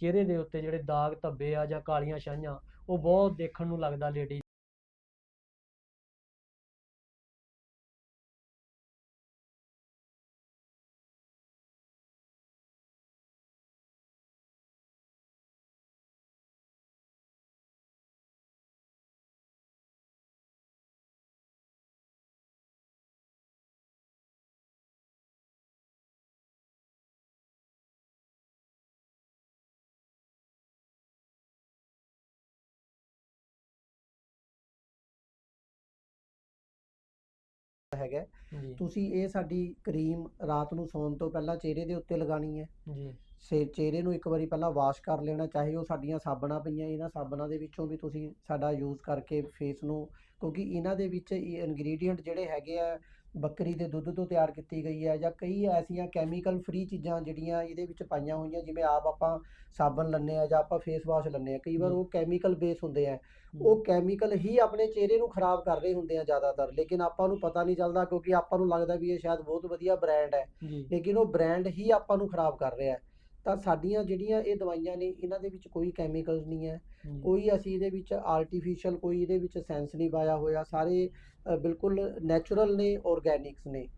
ਚਿਹਰੇ ਦੇ ਉੱਤੇ ਜਿਹੜੇ ਦਾਗ ਧੱਬੇ ਆ ਜਾਂ ਕਾਲੀਆਂ ਛਾਈਆਂ, ਉਹ ਬਹੁਤ ਦੇਖਣ ਨੂੰ ਲੱਗਦਾ ਲੇਡੀ ਹੈਗਾ ਤੁਸੀਂ ਇਹ ਸਾਡੀ ਕਰੀਮ ਰਾਤ ਨੂੰ ਸੌਣ ਤੋਂ ਪਹਿਲਾਂ ਚਿਹਰੇ ਦੇ ਉੱਤੇ ਲਗਾਣੀ ਹੈ। ਜੀ। ਸੇ ਚਿਹਰੇ ਨੂੰ ਇੱਕ ਵਾਰੀ ਪਹਿਲਾਂ ਵਾਸ਼ ਕਰ ਲੈਣਾ ਚਾਹੇ ਉਹ ਸਾਡੀਆਂ ਸਾਬਣਾਂ ਪਈਆਂ ਇਹਨਾਂ ਸਾਬਣਾਂ ਦੇ ਵਿੱਚੋਂ ਵੀ ਤੁਸੀਂ ਸਾਡਾ ਯੂਜ਼ ਕਰਕੇ ਫੇਸ ਨੂੰ ਕਿਉਂਕਿ ਇਹਨਾਂ ਦੇ ਵਿੱਚ ਇਨਗਰੀਡੀਅੰਟ ਜਿਹੜੇ ਹੈਗੇ ਆ ਬੱਕਰੀ ਦੇ ਦੁੱਧ ਤੋਂ ਤਿਆਰ ਕੀਤੀ ਗਈ ਹੈ ਜਾਂ ਕਈ ਐਸੀਆਂ ਕੈਮੀਕਲ ਫ੍ਰੀ ਚੀਜ਼ਾਂ ਜਿਹੜੀਆਂ ਇਹਦੇ ਵਿੱਚ ਪਾਈਆਂ ਹੋਈਆਂ ਜਿਵੇਂ ਆਪ ਆਪਾਂ ਸਾਬਣ ਲੰਨੇ ਆ ਜਾਂ ਆਪਾਂ ਫੇਸ ਵਾਸ਼ ਲੰਨੇ ਆ ਕਈ ਵਾਰ। ਉਹ ਕੈਮੀਕਲ ਬੇਸ ਹੁੰਦੇ ਆ। ਉਹ ਕੈਮੀਕਲ ਹੀ ਆਪਣੇ ਚਿਹਰੇ ਨੂੰ ਖਰਾਬ ਕਰ ਰਹੇ ਹੁੰਦੇ ਆ ਜ਼ਿਆਦਾਤਰ ਲੇਕਿਨ ਆਪਾਂ ਨੂੰ ਪਤਾ ਨਹੀਂ ਚੱਲਦਾ ਕਿਉਂਕਿ ਆਪਾਂ ਨੂੰ ਲੱਗਦਾ ਵੀ ਇਹ ਸ਼ਾਇਦ ਬਹੁਤ ਵਧੀਆ ਬ੍ਰਾਂਡ ਹੈ। ਲੇਕਿਨ ਉਹ ਬ੍ਰਾਂਡ ਹੀ ਆਪਾਂ ਨੂੰ ਖਰਾਬ ਕਰ ਰਿਹਾ ਹੈ। ਤਾਂ ਸਾਡੀਆਂ ਜਿਹੜੀਆਂ ਇਹ ਦਵਾਈਆਂ ਨੇ ਇਹਨਾਂ ਦੇ ਵਿੱਚ ਕੋਈ ਕੈਮੀਕਲਸ ਨਹੀਂ ਹੈ। ਕੋਈ ਅਸੀਂ ਇਹਦੇ ਵਿੱਚ ਆਰਟੀਫੀਸ਼ੀਅਲ ਕੋਈ ਇਹਦੇ ਵਿੱਚ ਸੈਂਸ ਨਹੀਂ ਪਾਇਆ ਹੋਇਆ। ਸਾਰੇ ਬਿਲਕੁਲ ਨੈਚੁਰਲ ਨੇ ਆਰਗੈਨਿਕਸ ਨੇ।